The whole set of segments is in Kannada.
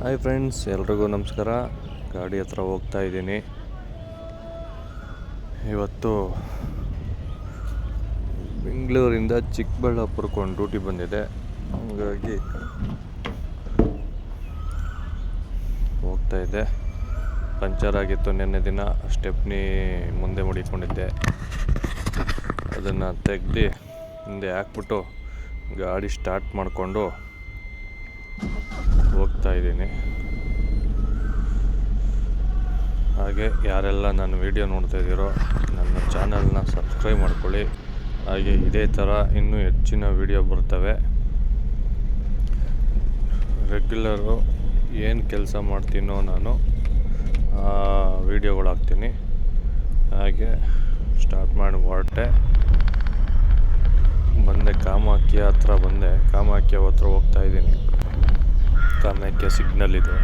ಹಾಯ್ ಫ್ರೆಂಡ್ಸ್ ಎಲ್ರಿಗೂ ನಮಸ್ಕಾರ. ಗಾಡಿ ಹತ್ರ ಹೋಗ್ತಾ ಇದ್ದೀನಿ. ಇವತ್ತು ಬೆಂಗಳೂರಿಂದ ಚಿಕ್ಕಬಳ್ಳಾಪುರಕ್ಕೆ ಒಂದು ಡ್ಯೂಟಿ ಬಂದಿದೆ. ಹಾಗಾಗಿ ಹೋಗ್ತಾ ಇದ್ದೆ. ಪಂಚರ್ ಆಗಿತ್ತು ನಿನ್ನೆ ದಿನ. ಸ್ಟೆಪ್ನಿ ಮುಂದೆ ಮಡಿಕೊಂಡಿದ್ದೆ. ಅದನ್ನು ತೆಗ್ದು ಹಿಂದೆ ಹಾಕ್ಬಿಟ್ಟು ಗಾಡಿ ಸ್ಟಾರ್ಟ್ ಮಾಡಿಕೊಂಡು ಹೋಗ್ತಾ ಇದ್ದೀನಿ ಹಾಗೆ ಯಾರೆಲ್ಲ ನನ್ನ ವಿಡಿಯೋ ನೋಡ್ತಾ ಇದ್ದೀರೋ ನನ್ನ ಚಾನಲ್ನ ಸಬ್ಸ್ಕ್ರೈಬ್ ಮಾಡ್ಕೊಳ್ಳಿ. ಹಾಗೆ ಇದೇ ಥರ ಇನ್ನೂ ಹೆಚ್ಚಿನ ವಿಡಿಯೋ ಬರ್ತವೆ. ರೆಗ್ಯುಲರು ಏನು ಕೆಲಸ ಮಾಡ್ತೀನೋ ನಾನು ವಿಡಿಯೋಗಳು ಹಾಕ್ತೀನಿ ಹಾಗೆ ಸ್ಟಾರ್ಟ್ ಮಾಡಿ ಹೊರಟೆ. ಬಂದೆ ಕಾಮಾಖ್ಯ ಹತ್ರ ಬಂದೆ. ಕಾಮಾಖ್ಯ ಹತ್ರ ಹೋಗ್ತಾ ಇದ್ದೀನಿ ಕಾಮಾಖ್ಯ ಸಿಗ್ನಲ್ ಇದೆ.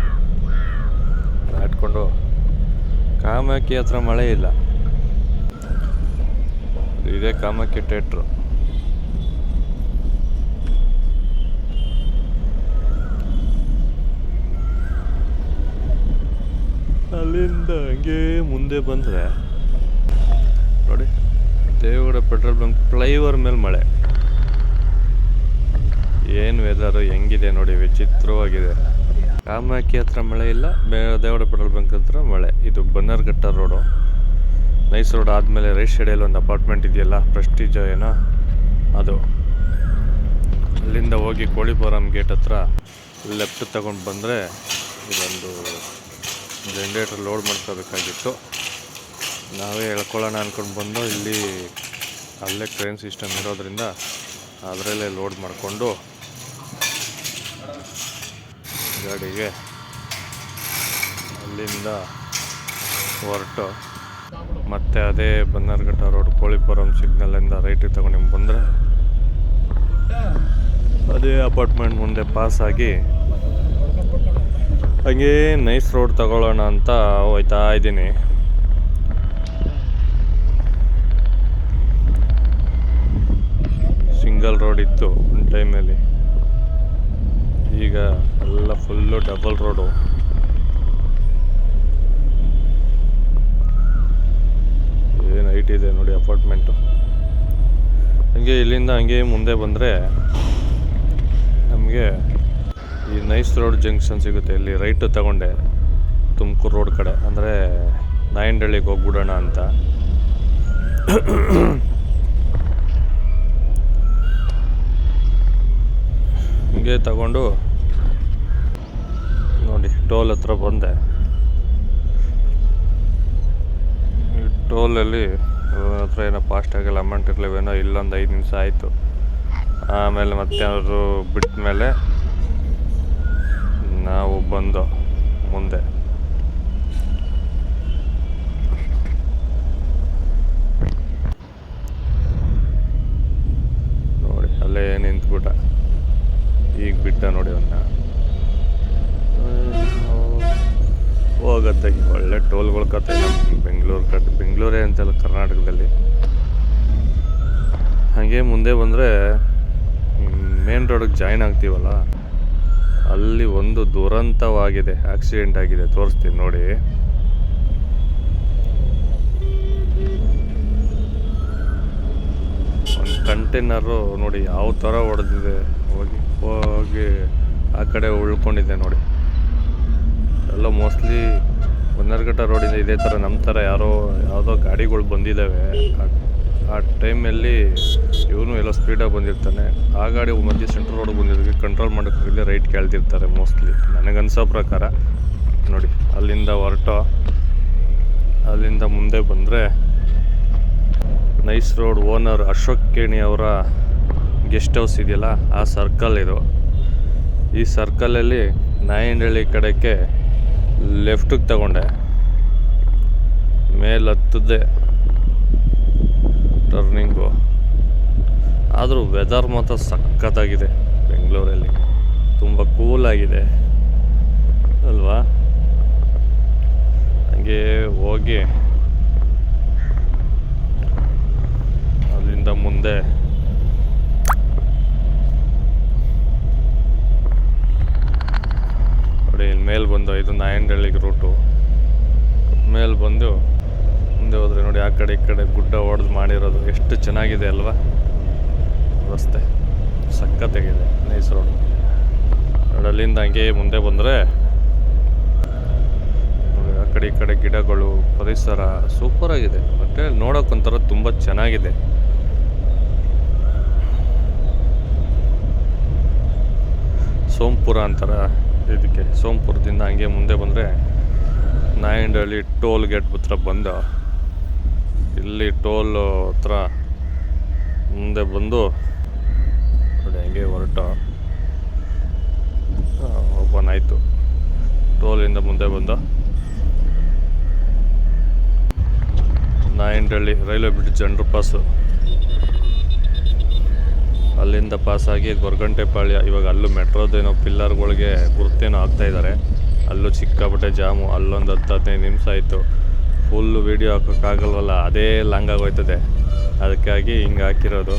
ದಾಟ್ಕೊಂಡು ಕಾಮಾಖ್ಯ ಹತ್ರ ಮಳೆ ಇಲ್ಲ. ಇದೇ ಕಾಮಾಖ್ಯ ಥಿಯೇಟ್ರು ಅಲ್ಲಿಂದ ಹಂಗೆ ಮುಂದೆ ಬಂದರೆ ನೋಡಿ ದೇವಗಡ ಪೆಟ್ರೋಲ್ ಬಂಕ್ ಫ್ಲೈಓವರ್ ಮೇಲೆ ಮಳೆ. ಏನು ವೆದರು ಹೆಂಗಿದೆ ನೋಡಿ, ವಿಚಿತ್ರವಾಗಿದೆ. ಕಾಮಾಕಿ ಹತ್ರ ಮಳೆ ಇಲ್ಲ, ಬೇ ದೇವಡ ಪೆಟ್ರೋಲ್ ಬಂಕ್ ಹತ್ರ ಮಳೆ. ಇದು ಬನ್ನರ್ಘಟ್ಟ ರೋಡು. ನೈಸ್ ರೋಡ್ ಆದಮೇಲೆ ರೈಟ್ ಸೈಡಲ್ಲಿ ಒಂದು ಅಪಾರ್ಟ್ಮೆಂಟ್ ಇದೆಯಲ್ಲ ಪ್ರೆಸ್ಟೀಜ್ ಏನೋ? ಅದು. ಅಲ್ಲಿಂದ ಹೋಗಿ ಕೋಳಿಪುರಂ ಗೇಟ್ ಹತ್ರ ಲೆಫ್ಟ್ ತಗೊಂಡು ಬಂದರೆ ಇದೊಂದು ಜನ್ರೇಟರ್ ಲೋಡ್ ಮಾಡ್ಕೋಬೇಕಾಗಿತ್ತು. ನಾವೇ ಎಳ್ಕೊಳ್ಳೋಣ ಅಂದ್ಕೊಂಡು ಬಂದು, ಇಲ್ಲಿ ಅಲ್ಲೇ ಟ್ರೈನ್ ಸಿಸ್ಟಮ್ ಇರೋದ್ರಿಂದ ಅದರಲ್ಲೇ ಲೋಡ್ ಮಾಡಿಕೊಂಡು ಗಾಡಿಗೆ. ಅಲ್ಲಿಂದ ಹೊರಟು. ಮತ್ತೆ ಅದೇ ಬನ್ನಾರ್ಘಟ್ಟ ರೋಡ್, ಕೋಳಿಪುರಂ ಸಿಗ್ನಲಿಂದ ರೈಟಿಗೆ ತಗೊಂಡು ಬಂದರೆ ಅದೇ ಅಪಾರ್ಟ್ಮೆಂಟ್ ಮುಂದೆ ಪಾಸ್ ಆಗಿ ಹಾಗೇ ನೈಸ್ ರೋಡ್ ತಗೊಳ್ಳೋಣ ಅಂತ ಹೋಯ್ತಾ ಇದ್ದೀನಿ. ಸಿಂಗಲ್ ರೋಡ್ ಇತ್ತು ಒಂದು ಟೈಮಲ್ಲಿ ಈಗ ಎಲ್ಲ ಫುಲ್ಲು ಡಬಲ್ ರೋಡು. ಏನು ಹೈಟ್ ಇದೆ ನೋಡಿ ಅಪಾರ್ಟ್ಮೆಂಟು ಹಂಗೆ ಇಲ್ಲಿಂದ ಹಂಗೆ ಮುಂದೆ ಬಂದರೆ ನಮಗೆ ಈ ನೈಸ್ ರೋಡ್ ಜಂಕ್ಷನ್ ಸಿಗುತ್ತೆ. ಇಲ್ಲಿ ರೈಟ್ ತಗೊಂಡೆ ತುಮಕೂರು ರೋಡ್ ಕಡೆ. ಅಂದರೆ ನಾಯಂಡಳ್ಳಿಗೆ ಹೋಗ್ಬಿಡೋಣ ಅಂತ. ಹಿಂಗೆ ತಗೊಂಡು ನೋಡಿ ಟೋಲ್ ಹತ್ರ ಬಂದೆ. ಈ ಟೋಲಲ್ಲಿ ಹತ್ರ ಏನೋ ಫಾಸ್ಟಾಗೆಲ್ಲ ಅಮೌಂಟ್ ಇರಲಿವೇನೋ ಇಲ್ಲೊಂದು ಐದು ನಿಮಿಷ ಆಯಿತು. ಆಮೇಲೆ ಮತ್ತೆ ಅವರು ಬಿಟ್ಟ ಮೇಲೆ ನಾವು ಬಂದು ಮುಂದೆ. ನೋಡಿ ಅಲ್ಲೇ ನಿಂತ್ಬಿಟ್ಟ. ಈಗ ಬಿಟ್ಟ ನೋಡಿ ಅವನ್ನ. ಹೋಗತ್ತೆ. ಒಳ್ಳೆ ಟೋಲ್ಗಳ ಕತೆ ನಮ್ಮ ಬೆಂಗಳೂರು ಕಡೆ, ಬೆಂಗಳೂರೇ ಅಂತಲ್ಲ ಕರ್ನಾಟಕದಲ್ಲಿ. ಹಾಗೆ ಮುಂದೆ ಬಂದರೆ ಮೇನ್ ರೋಡಿಗೆ ಜಾಯ್ನ್ ಆಗ್ತೀವಲ್ಲ? ಅಲ್ಲಿ ಒಂದು ದುರಂತವಾಗಿದೆ ಆಕ್ಸಿಡೆಂಟ್ ಆಗಿದೆ. ತೋರಿಸ್ತೀನಿ ನೋಡಿ. ಒಂದು ಕಂಟೈನರು ನೋಡಿ, ಯಾವ ಥರ ಹೊಡೆದಿದೆ. ಹೋಗಿ ಆ ಕಡೆ ಉಳ್ಕೊಂಡಿದ್ದೆ ನೋಡಿ. ಎಲ್ಲ ಮೋಸ್ಟ್ಲಿ ಬನ್ನರ್ಘಟ್ಟ ರೋಡಿಂದ ಇದೇ ಥರ ನಮ್ಮ ಥರ ಯಾರೋ ಯಾವುದೋ ಗಾಡಿಗಳು ಬಂದಿದ್ದಾವೆ. ಆ- ಆ ಟೈಮಲ್ಲಿ ಇವನು ಎಲ್ಲ ಸ್ಪೀಡಾಗಿ ಬಂದಿರ್ತಾನೆ. ಆ ಗಾಡಿ ಮಧ್ಯೆ ಸೆಂಟ್ರ್ ರೋಡ್ ಬಂದಿದ್ದಕ್ಕೆ ಕಂಟ್ರೋಲ್ ಮಾಡೋಕ್ಕಾಗಲಿ ರೈಟ್ ಕೇಳ್ತಿರ್ತಾರೆ ಮೋಸ್ಟ್ಲಿ. ನನಗನ್ಸೋ ಪ್ರಕಾರ. ನೋಡಿ, ಅಲ್ಲಿಂದ ಹೊರಟೋ. ಅಲ್ಲಿಂದ ಮುಂದೆ ಬಂದರೆ NICE road owner Ashok Kheny ಅವರ ಗೆಸ್ಟ್ ಹೌಸ್ ಇದೆಯಲ್ಲ, ಆ ಸರ್ಕಲ್ ಇದು. ಈ ಸರ್ಕಲಲ್ಲಿ ನಾಯಂಡಳ್ಳಿ ಕಡೆಗೆ ಲೆಫ್ಟಿಗೆ ತಗೊಂಡೆ. ಮೇಲೆ ಹತ್ತದ್ದೆ ಟರ್ನಿಂಗು ಆದರೂ ವೆದರ್ ಮಾತ್ರ ಸಖತ್ತಾಗಿದೆ ಬೆಂಗಳೂರಲ್ಲಿ. ತುಂಬ ಕೂಲಾಗಿದೆ ಅಲ್ವಾ? ಹಾಗೆ ಹೋಗಿ ಅಲ್ಲಿಂದ ಮುಂದೆ ನೋಡಿ ನಾಯಂಡಹಳ್ಳಿಗೆ ರೂಟು ಮೇಲೆ ಬಂದು ಮುಂದೆ ಹೋದ್ರೆ ನೋಡಿ ಆ ಕಡೆ ಈ ಕಡೆ ಗುಡ್ಡ ಹೊಡೆದು ಮಾಡಿರೋದು. ಎಷ್ಟು ಚೆನ್ನಾಗಿದೆ ಅಲ್ವಾ? ರಸ್ತೆ ಸಕ್ಕತ್ತಾಗಿದೆ ನೈಸ್ ರೋಡ್ ಅಲ್ಲಿಂದ ಹಂಗೆ ಮುಂದೆ ಬಂದರೆ ಆ ಕಡೆ ಈ ಕಡೆ ಗಿಡಗಳು, ಪರಿಸರ ಸೂಪರ್ ಆಗಿದೆ. ಮತ್ತೆ ನೋಡೋಕ್ಕೊಂಥರ ತುಂಬ ಚೆನ್ನಾಗಿದೆ. ಸೋಂಪುರ ಅಂತಾರ. ಇದಕ್ಕೆ ಸೋಮಪುರದಿಂದ ಹಂಗೆ ಮುಂದೆ ಬಂದರೆ ನಾಯಂಡಹಳ್ಳಿ ಟೋಲ್ ಗೇಟ್ ಹತ್ರ ಬಂದ. ಇಲ್ಲಿ ಟೋಲ್ ಹತ್ರ ಮುಂದೆ ಬಂದು ನೋಡಿ ಹಂಗೆ ಹೊರಟ. ಓಪನ್ ಆಯಿತು. ಟೋಲಿಂದ ಮುಂದೆ ಬಂದ. Nayandahalli railway bridge underpass ಅಲ್ಲಿಂದ ಪಾಸಾಗಿ ಗೊರಗಂಟೆಪಾಳ್ಯ, ಇವಾಗ ಅಲ್ಲೂ ಮೆಟ್ರೋದೇನೋ ಪಿಲ್ಲರ್ಗಳಿಗೆ ಗುರುತೇನೋ ಆಗ್ತಾ ಇದ್ದಾರೆ ಅಲ್ಲೂ ಸಿಕ್ಕಾಪಟ್ಟೆ ಜಾಮು, ಅಲ್ಲೊಂದು ಹತ್ತು ಹದಿನೈದು ನಿಮಿಷ ಆಯಿತು. ಫುಲ್ಲು ವೀಡಿಯೋ ಹಾಕೋಕ್ಕಾಗಲ್ವಲ್ಲ ಅದೇ ಲಾಂಗ್ ಆಗೋಯ್ತದೆ. ಅದಕ್ಕಾಗಿ ಹಿಂಗೆ ಹಾಕಿರೋದು.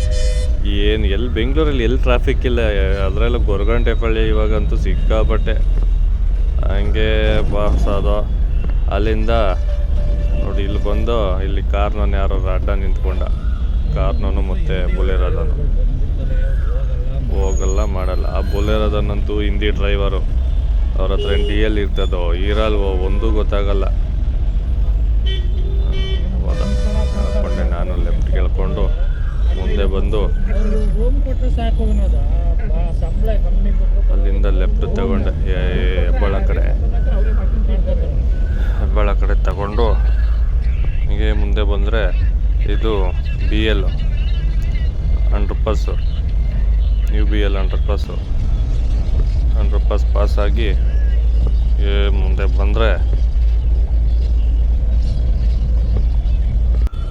ಏನು ಎಲ್ಲಿ ಬೆಂಗಳೂರಲ್ಲಿ ಎಲ್ಲಿ ಟ್ರಾಫಿಕ್ ಇಲ್ಲ? ಅದರಲ್ಲೂ ಗೊರಗಂಟೆಪಾಳ್ಯ ಇವಾಗಂತೂ ಸಿಕ್ಕಾಪಟ್ಟೆ ಹಂಗೆ ಪಾಸ್ ಆದೋ ಅಲ್ಲಿಂದ ನೋಡಿ, ಇಲ್ಲಿ ಬಂದು ಇಲ್ಲಿ ಕಾರ್ನ ಯಾರೋ ಅಡ್ಡ ನಿಂತ್ಕೊಂಡ. ಕಾರ್ನನು ಮತ್ತು ಬುಲೆರೋದನು. ಹೋಗಲ್ಲ, ಮಾಡಲ್ಲ. ಆ ಬೊಲೆರೋದನ್ನಂತೂ ಹಿಂದಿ ಡ್ರೈವರು. ಅವ್ರ ಹತ್ರ ಡಿ ಎಲ್ ಇರ್ತದೋ, ಇರಲ್ವೋ, ಒಂದೂ ಗೊತ್ತಾಗಲ್ಲ. ನಾನು ಲೆಫ್ಟ್ ಕೇಳ್ಕೊಂಡು ಮುಂದೆ ಬಂದು. ಅಲ್ಲಿಂದ ಲೆಫ್ಟ್ ತಗೊಂಡೆ. ಹೆಬ್ಬಾಳ ಕಡೆ. ಹೆಬ್ಬಾಳ ಕಡೆ ತಗೊಂಡು, ಹೀಗೆ ಮುಂದೆ ಬಂದರೆ ಇದು B L underpass U B L underpass underpass ಪಾಸಾಗಿ ಮುಂದೆ ಬಂದರೆ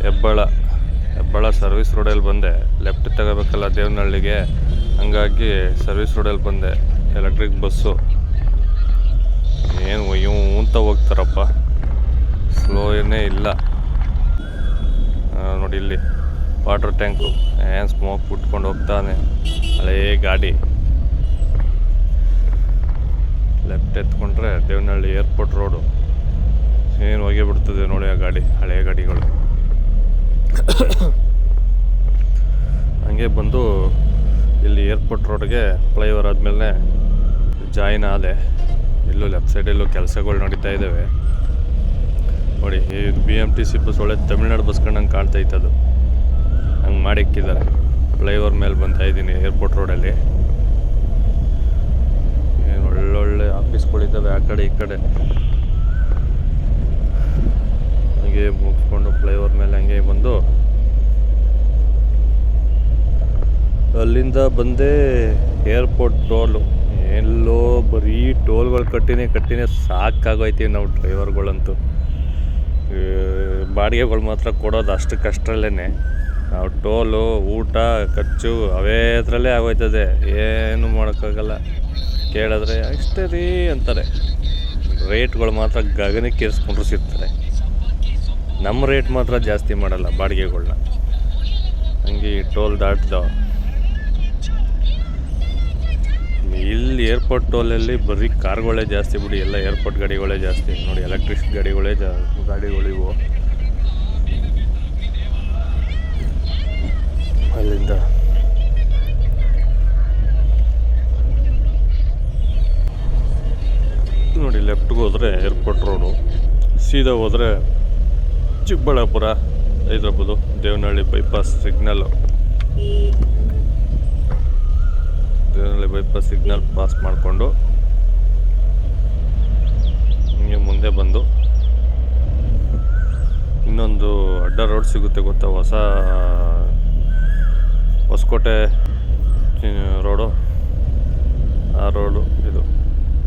ಹೆಬ್ಬಾಳ, ಹೆಬ್ಬಳ ಸರ್ವಿಸ್ ರೋಡಲ್ಲಿ ಬಂದೆ. ಲೆಫ್ಟ್ ತಗೋಬೇಕಲ್ಲ ದೇವನಹಳ್ಳಿಗೆ. ಹಂಗಾಗಿ ಸರ್ವಿಸ್ ರೋಡಲ್ಲಿ ಬಂದೆ. ಎಲೆಕ್ಟ್ರಿಕ್ ಬಸ್ಸು ಏನು ಇವು ಅಂತ ಹೋಗ್ತಾರಪ್ಪ. ಸ್ಲೋ ಏನೇ ಇಲ್ಲ. ನೋಡಿ ಇಲ್ಲಿ ವಾಟರ್ ಟ್ಯಾಂಕು. ಏನು ಸ್ಮೋಕ್ ಬಿಟ್ಕೊಂಡು ಹೋಗ್ತಾನೆ. ಹಳೇ ಗಾಡಿ. ಲೆಫ್ಟ್ ಎತ್ಕೊಂಡ್ರೆ ದೇವನಹಳ್ಳಿ ಏರ್ಪೋರ್ಟ್ ರೋಡು ಏನು ಹೋಗಿ ಬಿಡ್ತದೆ ನೋಡಿ ಆ ಗಾಡಿ ಹಳೆಯ ಗಾಡಿಗಳು. ಹಂಗೆ ಬಂದು ಇಲ್ಲಿ ಏರ್ಪೋರ್ಟ್ ರೋಡ್ಗೆ ಫ್ಲೈಓವರ್ ಆದಮೇಲೆ ಜಾಯಿನ್ ಆದೆ. ಇಲ್ಲೂ ಲೆಫ್ಟ್ ಸೈಡಲ್ಲೂ ಕೆಲಸಗಳು ನಡೀತಾ ಇದ್ದಾವೆ ನೋಡಿ, ಈ B M T C bus ಒಳ್ಳೆ ತಮಿಳ್ನಾಡು ಬಸ್ ಕಂಡಂಗೆ ಕಾಣ್ತೈತೆ ಅದು. ಹಂಗೆ ಮಾಡಿಕ್ಕಿದ್ದಾರೆ ಫ್ಲೈಓವರ್ ಮೇಲೆ ಬಂತಾ ಇದ್ದೀನಿ ಏರ್ಪೋರ್ಟ್ ರೋಡಲ್ಲಿ ಏನು ಒಳ್ಳೊಳ್ಳೆ ಆಫೀಸ್ಗಳಿದ್ದಾವೆ ಆ ಕಡೆ ಈ ಕಡೆ. ಹಂಗೆ ಮುಗಿಸ್ಕೊಂಡು ಫ್ಲೈಓವರ್ ಮೇಲೆ ಹಂಗೆ ಬಂದು ಅಲ್ಲಿಂದ ಬಂದೆ ಏರ್ಪೋರ್ಟ್ ಟೋಲು ಎಲ್ಲೋ ಬರೀ ಟೋಲ್ಗಳು ಕಟ್ಟಿನೇ ಕಟ್ಟಿನೇ ಸಾಕಾಗೋಯ್ತೀವಿ ನಾವು ಡ್ರೈವರ್ಗಳಂತೂ ಬಾಡಿಗೆಗಳು ಮಾತ್ರ ಕೊಡೋದು ಅಷ್ಟಕ್ಕಷ್ಟರಲ್ಲೇ ನಾವು ಟೋಲು, ಊಟ, ಖರ್ಚು ಅವೇ ಇದರಲ್ಲೇ ಆಗೋಯ್ತದೆ. ಏನು ಮಾಡೋಕ್ಕಾಗಲ್ಲ. ಕೇಳಿದ್ರೆ ಅಷ್ಟೇ ರೀ ಅಂತಾರೆ. ರೇಟ್ಗಳು ಮಾತ್ರ ಗಗನಕ್ಕೆ ಏರಿಸ್ಕೊಂಡ್ರು ಸಿಗ್ತಾರೆ. ನಮ್ಮ ರೇಟ್ ಮಾತ್ರ ಜಾಸ್ತಿ ಮಾಡಲ್ಲ ಬಾಡಿಗೆಗಳನ್ನ ಹಂಗೆ ಟೋಲ್ ದಾಟ್ದ ಇಲ್ಲಿ ಏರ್ಪೋರ್ಟ್ ಅಲ್ಲಿ ಬರೀ ಕಾರ್ಗಳೇ ಜಾಸ್ತಿ ಬಿಡಿ, ಎಲ್ಲ ಏರ್ಪೋರ್ಟ್ ಗಾಡಿಗಳೇ ಜಾಸ್ತಿ. ನೋಡಿ ಎಲೆಕ್ಟ್ರಿಕ್ ಗಾಡಿಗಳೇ ಜಾ, ಗಾಡಿಗಳಿವು. ಅಲ್ಲಿಂದ. ನೋಡಿ ಲೆಫ್ಟ್ಗೆ ಹೋದರೆ ಏರ್ಪೋರ್ಟ್ ರೋಡು ಸೀದಾ ಹೋದರೆ Chikkaballapura, Hyderabad, Devanahalli bypass signal bypass signal pass ಮಾಡಿಕೊಂಡು ಹಿಂಗೆ ಮುಂದೆ ಬಂದು ಇನ್ನೊಂದು ಅಡ್ಡ ರೋಡ್ ಸಿಗುತ್ತೆ ಗೊತ್ತಾ? ಹೊಸ ಹೊಸಕೋಟೆ ರೋಡು ಆ ರೋಡು ಇದು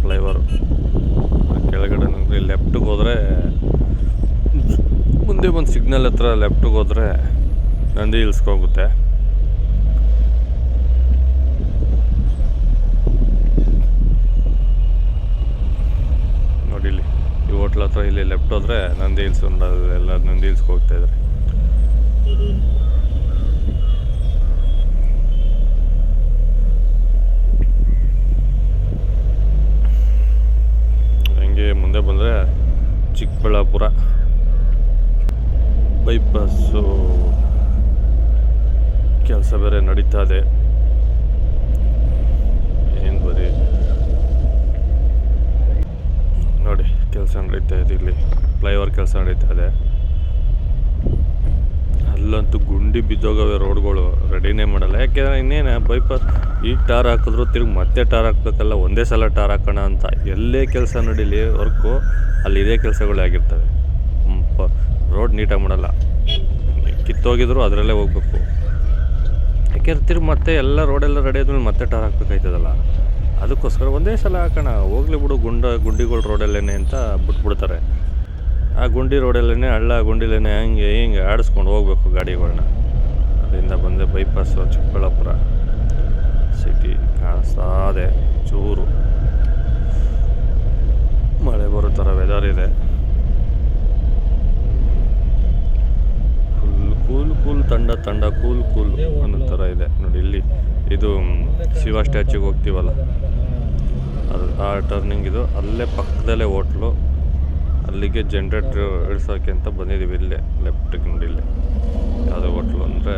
ಫ್ಲೈವರು ಕೆಳಗಡೆ ನಂಗೆ ಲೆಫ್ಟಿಗೆ ಹೋದರೆ ಮುಂದೆ ಬಂದು ಸಿಗ್ನಲ್ ಹತ್ರ ಲೆಫ್ಟಿಗೆ ಹೋದರೆ ನಂದಿ ಹಿಲ್ಸ್ಗೆ ಹೋಗುತ್ತೆ ನೋಡಿ ಇಲ್ಲಿ ಈ ಹೋಟ್ಲ್ ಹತ್ರ ಇಲ್ಲಿ ಲೆಫ್ಟ್ ಹೋದರೆ ನಂದಿ ಹಿಲ್ಸ್ ಎಲ್ಲ ನಂದಿ ಹಿಲ್ಸ್ಗೆ ಹೋಗ್ತಾ ಬಂದ್ರೆ ಚಿಕ್ಕಬಳ್ಳಾಪುರ. ಬೈಪಾಸು ಕೆಲಸ ಬೇರೆ ನಡೀತಾ ಇದೆ. ಏನು ಬರೀ. ನೋಡಿ. ಕೆಲಸ ನಡೀತಾ ಇದೆ ಇಲ್ಲಿ. ಫ್ಲೈಓವರ್ ಕೆಲಸ ನಡೀತಾ ಇದೆ. ಅಲ್ಲಂತೂ ಗುಂಡಿ ಬಿದ್ದೋಗವೆ ರೋಡ್ಗಳು ರೆಡಿನೇ ಮಾಡಲ್ಲ. ಯಾಕೆಂದರೆ ಇನ್ನೇನು, ಬೈಪಾಸ್ ಈ ಟಾರ್ ಹಾಕಿದ್ರು ತಿರುಗಿ ಮತ್ತೆ ಟಾರ್ ಹಾಕ್ಬೇಕಲ್ಲ, ಒಂದೇ ಸಲ ಟಾರ್ ಹಾಕೋಣ ಅಂತ. ಎಲ್ಲೇ ಕೆಲಸ ನಡೀಲಿ ವರ್ಕು, ಅಲ್ಲಿ ಇದೇ ಕೆಲಸಗಳೇ ಆಗಿರ್ತವೆ. ರೋಡ್ ನೀಟಾಗಿ ಮಾಡಲ್ಲ. ಕಿತ್ತೋಗಿದ್ರು ಅದರಲ್ಲೇ ಹೋಗ್ಬೇಕು. ಯಾಕೆಂದ್ರೆ ತಿರುಗಿ ಮತ್ತೆ ಎಲ್ಲ ರೋಡೆಲ್ಲ ರೆಡಿ ಆದ್ಮೇಲೆ ಮತ್ತೆ ಟಾರ್ ಹಾಕ್ಬೇಕಾಯ್ತದಲ್ಲ. ಅದಕ್ಕೋಸ್ಕರ ಒಂದೇ ಸಲ ಹಾಕೋಣ ಹೋಗ್ಲಿ ಬಿಡು ಗುಂಡ, ಗುಂಡಿಗಳು ರೋಡಲ್ಲೇನೆ ಅಂತ ಬಿಟ್ಬಿಡ್ತಾರೆ. ಆ ಗುಂಡಿ ರೋಡಲ್ಲೇ ಹಳ್ಳ ಗುಂಡಿಲೇನೆ ಹಂಗೆ ಹಿಂಗೆ ಆಡಿಸ್ಕೊಂಡು ಹೋಗ್ಬೇಕು ಗಾಡಿಗಳನ್ನ ಅಲ್ಲಿಂದ ಬಂದೆ ಬೈಪಾಸು ಚಿಕ್ಕಬಳ್ಳಾಪುರ ಸಿಟಿ ಕಾಣಿಸ್ತಾದೆ ಚೂರು. ಮಳೆ ಬರೋ ಥರ ವೆದರ್ ಇದೆ. ಕೂಲ್ ಕೂಲ್, ತಂಡ ತಂಡ, ಕೂಲ್ ಕೂಲ್ ಅನ್ನೋ ಥರ ಇದೆ. ನೋಡಿ ಇಲ್ಲಿ ಇದು ಶಿವ ಸ್ಟ್ಯಾಚ್ಯೂಗೆ ಹೋಗ್ತೀವಲ್ಲ? ಅದು ಆ ಟರ್ನಿಂಗ್ ಇದು. ಅಲ್ಲೇ ಪಕ್ಕದಲ್ಲೇ ಹೋಟ್ಲು. ಅಲ್ಲಿಗೆ ಜನ್ರೇಟ್ರ್ ಇಳಿಸೋಕೆ ಅಂತ ಬಂದಿದ್ದೀವಿ ಇಲ್ಲೇ ಲೆಫ್ಟಿಗೆ ನೋಡಿ ಇಲ್ಲಿ. ಯಾವುದೇ ಹೋಟ್ಲು ಅಂದರೆ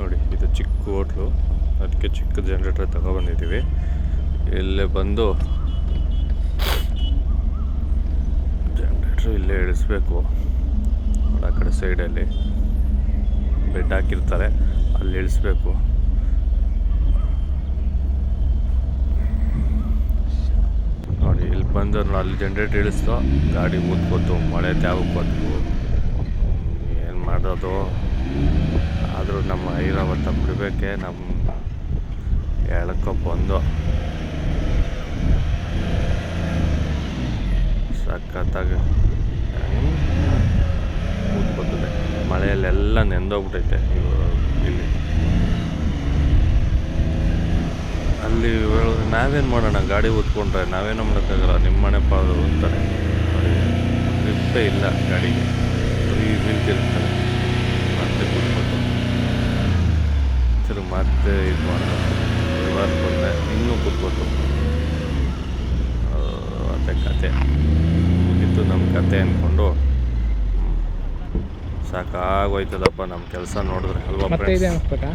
ನೋಡಿ, ಇದು ಚಿಕ್ಕ ಹೋಟ್ಲು. ಅದಕ್ಕೆ ಚಿಕ್ಕ ಜನ್ರೇಟ್ರ್ ತಗೊಬಂದಿದ್ದೀವಿ. ಇಲ್ಲೇ ಬಂದು ಜನ್ರೇಟ್ರ್ ಇಲ್ಲೇ ಇಳಿಸ್ಬೇಕು. ಆ ಕಡೆ ಸೈಡಲ್ಲಿ ಬೆಡ್ ಹಾಕಿರ್ತಾರೆ, ಅಲ್ಲಿ ಇಳಿಸ್ಬೇಕು. ನೋಡಿ, ಇಲ್ಲಿ ಬಂದು ಅಲ್ಲಿ ಜನ್ರೇಟ್ ಇಳಿಸ್ತು, ಗಾಡಿ ಊದ್ಕೋತು ಮಳೆ ತ್ಯಾವಕ್ಕೆ ಬಂತು ಏನು ಮಾಡೋದು? ಆದರೂ ನಮ್ಮ ಐರಾವತ ಬಿಡಬೇಕೆ? ನಮ್ಮ ಹೇಳಕ್ಕೆ ಬಂದು. ಸಖತ್ತಾಗಿ. ಊದ್ಕೋತದೆ ಮಳೆಯಲ್ಲೆಲ್ಲ ನೆಂದೋಗ್ಬಿಟ್ಟೈತೆ ಇಲ್ಲಿ. ಅಲ್ಲಿ ಹೇಳೋದು ನಾವೇನು ಮಾಡೋಣ? ಗಾಡಿ ಹೊತ್ಕೊಂಡ್ರೆ ನಾವೇನು ಮಾಡೋಕ್ಕಾಗಲ್ಲ? ನಿಮ್ಮ ಮನೆ ಪಾಡು ಅಂತಾರೆ. ಗ್ರಿಪ್ಪೇ ಇಲ್ಲ ಗಾಡಿಗೆ. ಬರೀ ನಿಂತಿರ್ತಾರೆ ಮತ್ತೆ ಕೂತ್ಕೊಂಡು ಸರಿ ಮತ್ತೆ ಇದು ರಿವರ್ಸ್ ಬಂದರೆ ಇನ್ನೂ ಕೂತ್ಕೊಂಡು ಅದೇ ಕತೆ. ಮುಗೀತು ನಮ್ಮ ಕತೆ ಅಂದ್ಕೊಂಡು ಸಾಕಾಗೋಯ್ತದಪ್ಪ ನಮ್ಮ ಕೆಲಸ ನೋಡಿದ್ರೆ ಅಲ್ವಾ ಮತ್ತೆ ಇದೆ ಫ್ರೆಂಡ್ಸ್ ಅನ್ಸ್ಬೇಕಾ